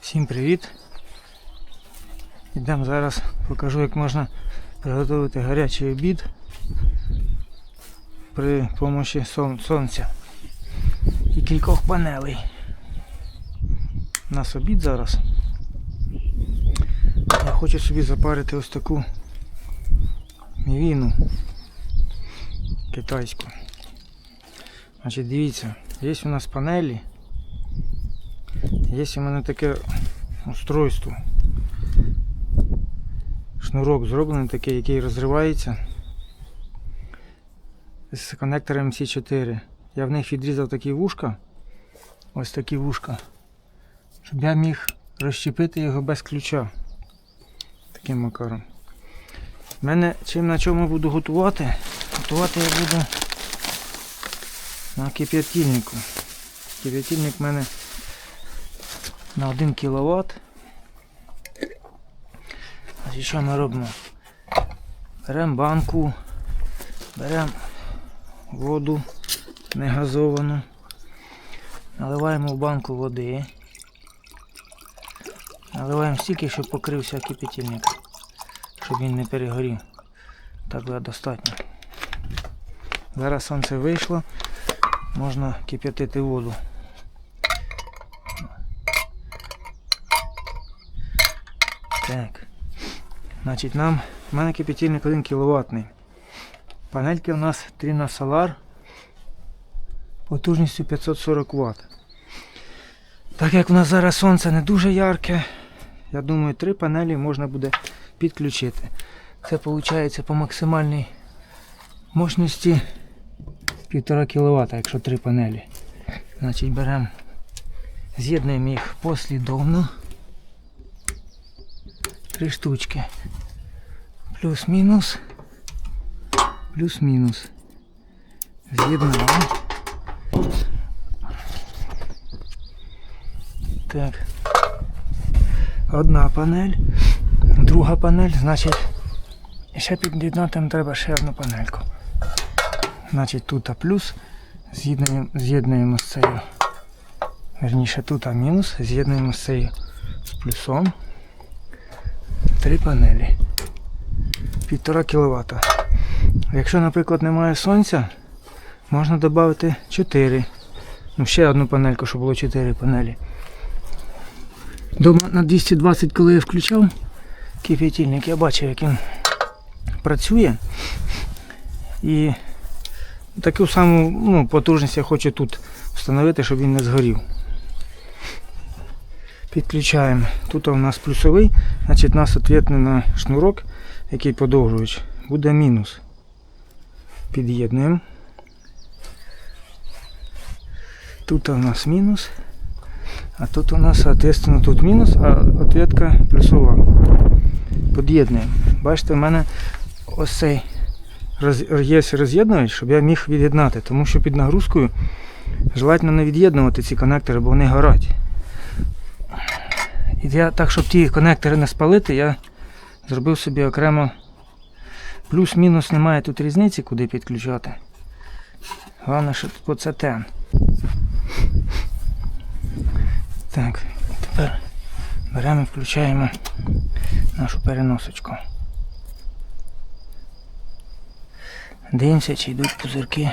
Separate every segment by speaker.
Speaker 1: Всім привіт! Ідемо зараз покажу, як можна Приготувати гарячий обід при допомогі сон- сонця і кількох панелей. У нас обід зараз. Я хочу собі запарити ось таку мівіну китайську. Значить, дивіться, є у нас панелі. Є у мене таке устройство. Шнурок зроблений такий, який розривається з коннектором C4. Я в них відрізав такі вушка. Ось такі вушка. Щоб я міг розщепити його без ключа. Таким макаром. У мене чим на чому буду готувати? Готувати я буду на кип'ятильнику. Кип'ятильник в мене на 1 кВт. Значить, що ми робимо? Беремо банку, беремо воду не газовану, наливаємо в банку води, наливаємо стільки, щоб покрився кипятильник, щоб він не перегорів. Так буде достатньо. Зараз сонце вийшло, можна кип'ятити воду. Так. Значить, нам, в мене кипятильник 1 кВт. Панельки у нас Solar потужністю 540 Вт. Так як у нас зараз сонце не дуже ярке, я думаю, три панелі можна буде підключити. Це виходить по максимальній мощності 1,5 кВт, якщо три панелі. Значить, беремо, з'єднуємо їх послідовно три штучки. Плюс-мінус. Плюс-мінус. З'єднали. Так. Одна панель, друга панель, значить, ще під'єднати треба ще одну панельку. Значить, тут плюс, з'єднуємо з'єднуємо з цією. Верніше тут мінус, з'єднуємо з цією з плюсом три панелі. 1,5 кВт. Якщо, наприклад, немає сонця, можна додати 4. Ну, ще одну панельку, щоб було 4 панелі. Дома на 220, коли я включав кип'ятильник, я бачив, як він працює. І таку саму ну, потужність я хочу тут встановити, щоб він не згорів. Підключаємо. Тут у нас плюсовий, значить у нас відповідно на шнурок, який подовжують, буде мінус. Під'єднуємо. Тут у нас мінус, а тут у нас, соответственно, тут мінус, а ответка плюсова. Під'єднуємо. Бачите, в мене ось цей є роз'єднувач, щоб я міг від'єднати, тому що під нагрузкою желательно не від'єднувати ці коннектори, бо вони горять. І я так, щоб ті коннектори не спалити, я зробив собі окремо плюс-мінус немає тут різниці, куди підключати. Головне, що тут це тен. Так, тепер беремо і включаємо нашу переносочку. Дивимося, чи йдуть пузирки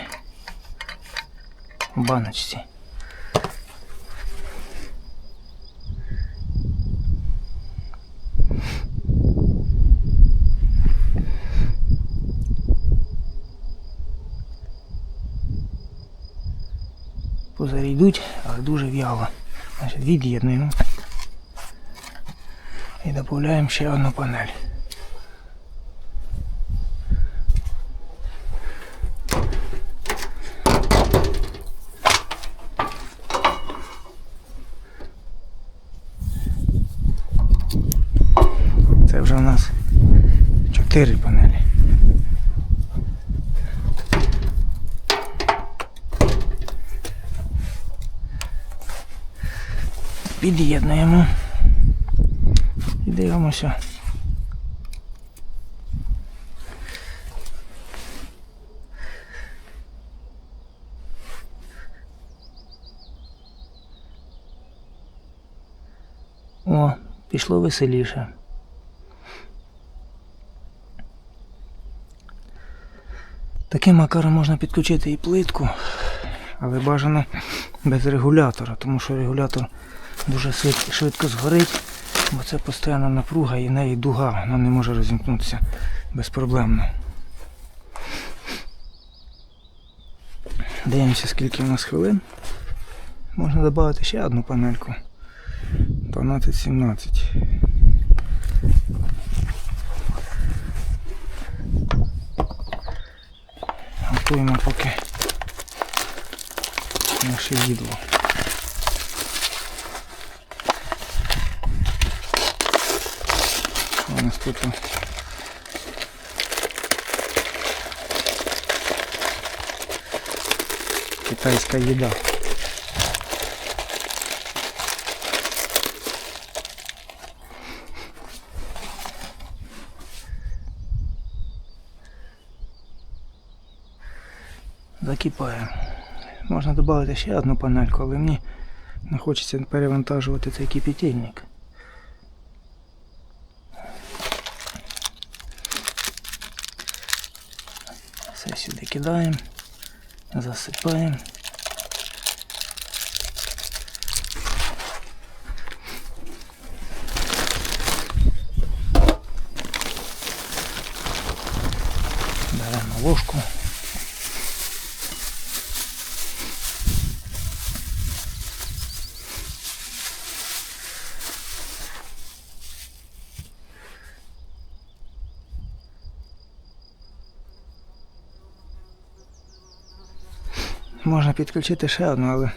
Speaker 1: в баночці. Йдуть, але дуже в'яло. Значить, від'єднуємо. І додаємо ще одну панель. Це вже у нас чотири панелі. Під'єднуємо. І дивимося. О, пішло веселіше. Таким макаром можна підключити і плитку, але бажано без регулятора, тому що регулятор дуже швидко згорить, бо це постійна напруга і в неї дуга, вона не може розімкнутися безпроблемно. Дивимося, скільки в нас хвилин. Можна додати ще одну панельку. 12-17. Готуємо поки наше їдло. нас тут китайська їда. Закипає. Можна додати ще одну панельку, але мені не хочеться перевантажувати цей кипятильник. Кидаємо, засипаємо. Беремо ложку. Можна підключити ще одну, але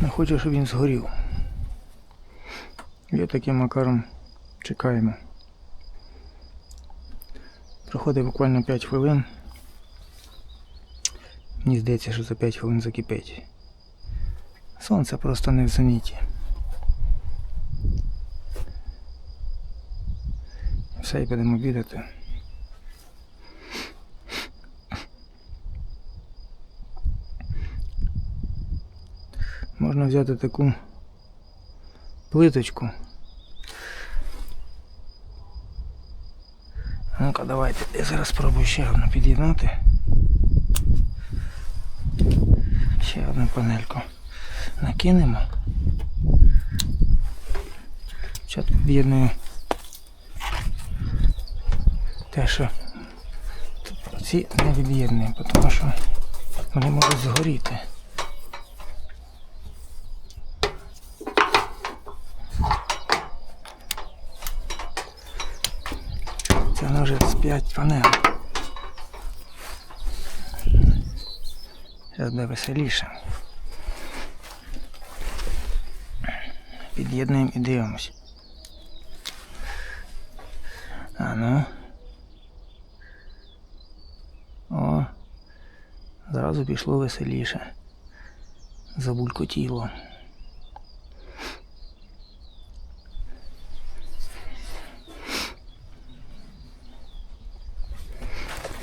Speaker 1: не хочу, щоб він згорів. І таким макаром чекаємо. Проходить буквально 5 хвилин. Мені здається, що за 5 хвилин закипить. Сонце просто не в зеніті. Все і будемо обідати. Можна взяти таку плиточку. Ну-ка, давайте. Я зараз спробую ще одну під'єднати. Ще одну панельку накинемо. Спочатку під'єдную те, що ці не від'єднуємо, тому що вони можуть згоріти. Це ножик з 5 панел. Зараз буде веселіше. Під'єднуємо і дивимось. А ну. О, зразу пішло веселіше. Забулькотіло.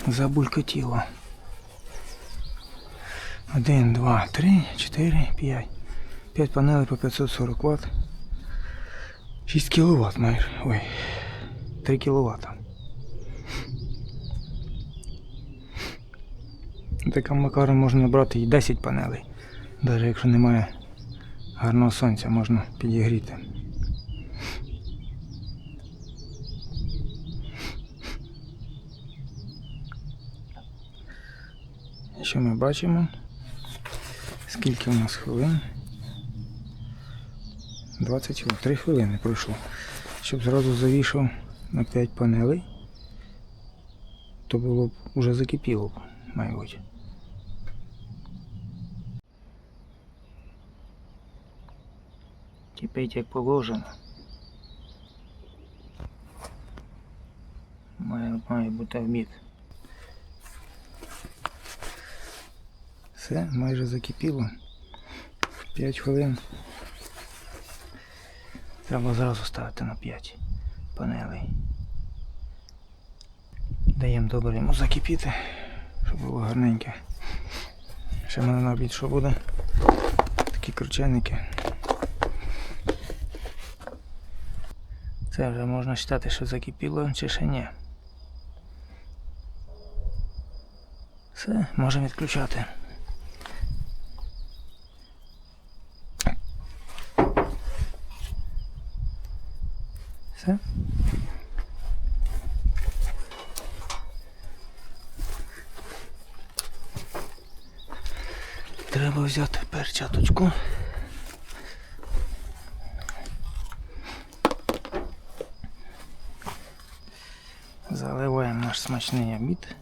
Speaker 1: Забулькотіло. Один, два, три, чотири, п'ять. П'ять панелей по 540 Вт. 6 кВт майже. Ой. 3 кВт. Таким макаром можна набрати і 10 панелей. Навіть якщо немає гарного сонця, можна підігріти. Що ми бачимо? Скільки у нас хвилин? 20 хвилин. 3 хвилини пройшло. Щоб зразу завішав на 5 панелей, то було б уже закипіло, мабуть. Кипить як положено. Має, має бути обід. Все, майже закипіло. 5 хвилин Треба зразу ставити на 5 панелей. Даємо добре йому закипіти, щоб було гарненьке. Ще мене на обід що буде? Такі крученики. Це вже можна вважати, що закипіло чи ще ні. Все, можемо відключати. Все. Треба взяти перчаточку. Заливаємо наш смачний обід.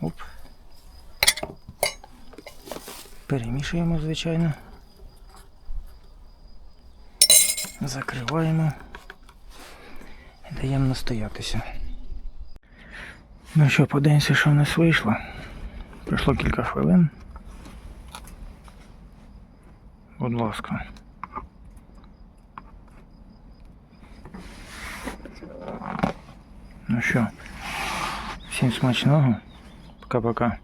Speaker 1: Оп. Перемішуємо, звичайно. Закриваємо і даємо настоятися. Ну що, подивимося, що в нас вийшло. Пройшло кілька хвилин. Будь ласка. Ну що, всім смачного. Пока-пока.